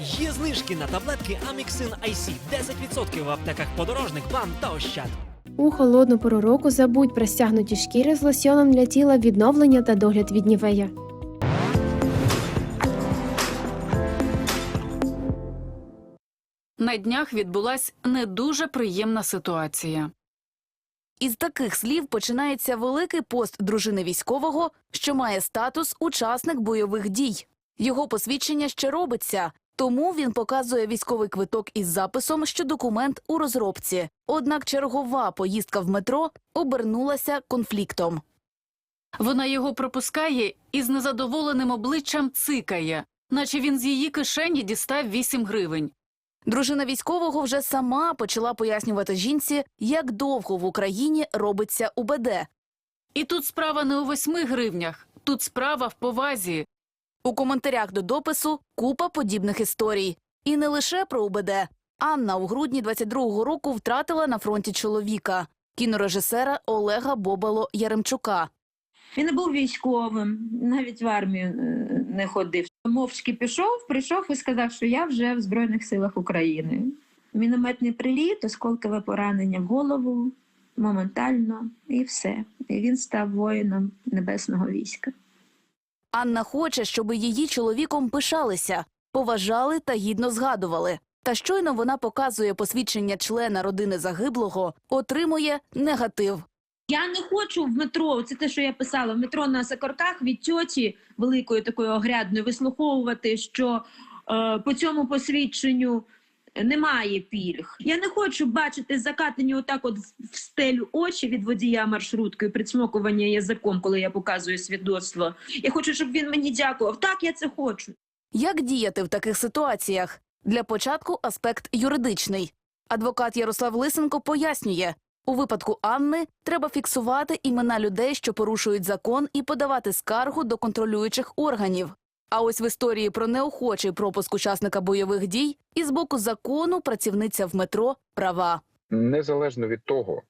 Є знижки на таблетки Аміксин IC 10% в аптеках подорожник, бам та ощад. У холодну пору року забудь про стягнуті шкіри з лосьоном для тіла відновлення та догляд від нівея. На днях відбулась не дуже приємна ситуація. Із таких слів починається великий пост дружини військового, що має статус учасник бойових дій. Його посвідчення ще робиться, тому він показує військовий квиток із записом, що документ у розробці. Однак чергова поїздка в метро обернулася конфліктом. Вона його пропускає і з незадоволеним обличчям цикає, наче він з її кишені дістав 8 гривень. Дружина військового вже сама почала пояснювати жінці, як довго в Україні робиться УБД. І тут справа не у 8 гривнях, тут справа в повазі. У коментарях до допису купа подібних історій. І не лише про УБД. Анна у грудні 22-го року втратила на фронті чоловіка, кінорежисера Олега Бобало Яремчука. Він не був військовим, навіть в армію е, не ходив. Мовчки пішов, прийшов і сказав, що я вже в Збройних силах України. Мінометний приліт, осколкове поранення в голову моментально, і все. І він став воїном небесного війська. Анна хоче, щоб її чоловіком пишалися, поважали та гідно згадували. Та щойно вона показує посвідчення члена родини загиблого, отримує негатив. Я не хочу в метро. Це те, що я писала в метро на Сокорках від тьоті великої такої огрядної вислуховувати, що е, по цьому посвідченню немає пільг. Я не хочу бачити закатані отак, от в стелю очі від водія маршруткою, прицмокування язиком, коли я показую свідоцтво. Я хочу, щоб він мені дякував. Так, я це хочу. Як діяти в таких ситуаціях? Для початку аспект юридичний. Адвокат Ярослав Лисенко пояснює, у випадку Анни треба фіксувати імена людей, що порушують закон, і подавати скаргу до контролюючих органів. А ось в історії про неохочий пропуск учасника бойових дій і з боку закону працівниця в метро права. незалежно від того,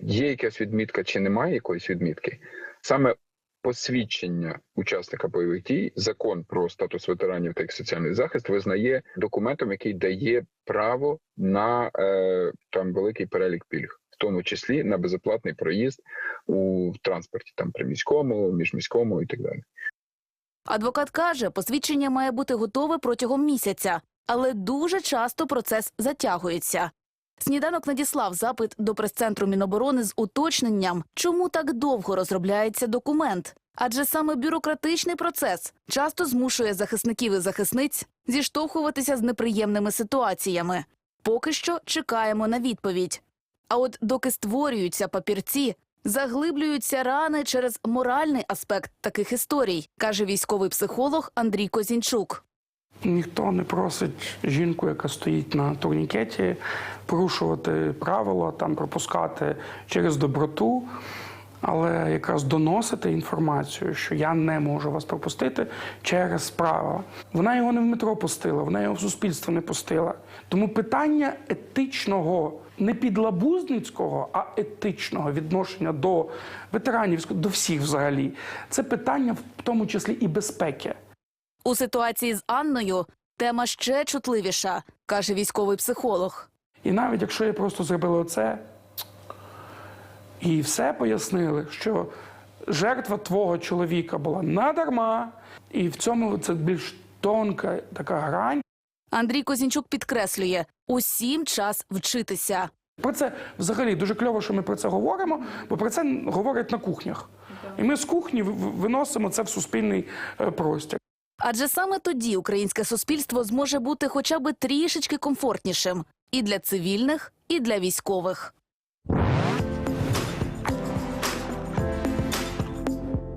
є якась відмітка чи немає якоїсь відмітки, саме посвідчення учасника бойових дій, закон про статус ветеранів та їх соціальний захист визнає документом, який дає право на е, там великий перелік пільг, в тому числі на безоплатний проїзд у транспорті, там приміському, міжміському і так далі. Адвокат каже, посвідчення має бути готове протягом місяця, але дуже часто процес затягується. Сніданок надіслав запит до прес-центру Міноборони з уточненням, чому так довго розробляється документ. Адже саме бюрократичний процес часто змушує захисників і захисниць зіштовхуватися з неприємними ситуаціями. Поки що чекаємо на відповідь. А от доки створюються папірці, заглиблюються рани через моральний аспект таких історій, каже військовий психолог Андрій Козінчук. Ніхто не просить жінку, яка стоїть на турнікеті, порушувати правила, там пропускати через доброту, але якраз доносити інформацію, що я не можу вас пропустити через право. Вона його не в метро пустила, вона його в суспільство не пустила. Тому питання етичного, не підлабузницького, а етичного відношення до ветеранів, до всіх взагалі, це питання в тому числі і безпеки. У ситуації з Анною тема ще чутливіша, каже військовий психолог. І навіть якщо я просто зробили оце і все пояснили, що жертва твого чоловіка була надарма, і в цьому це більш тонка така грань. Андрій Козінчук підкреслює: усім час вчитися. Про це взагалі дуже кльово, що ми про це говоримо, бо про це говорять на кухнях. І ми з кухні виносимо це в суспільний е, простір. Адже саме тоді українське суспільство зможе бути хоча б трішечки комфортнішим і для цивільних, і для військових.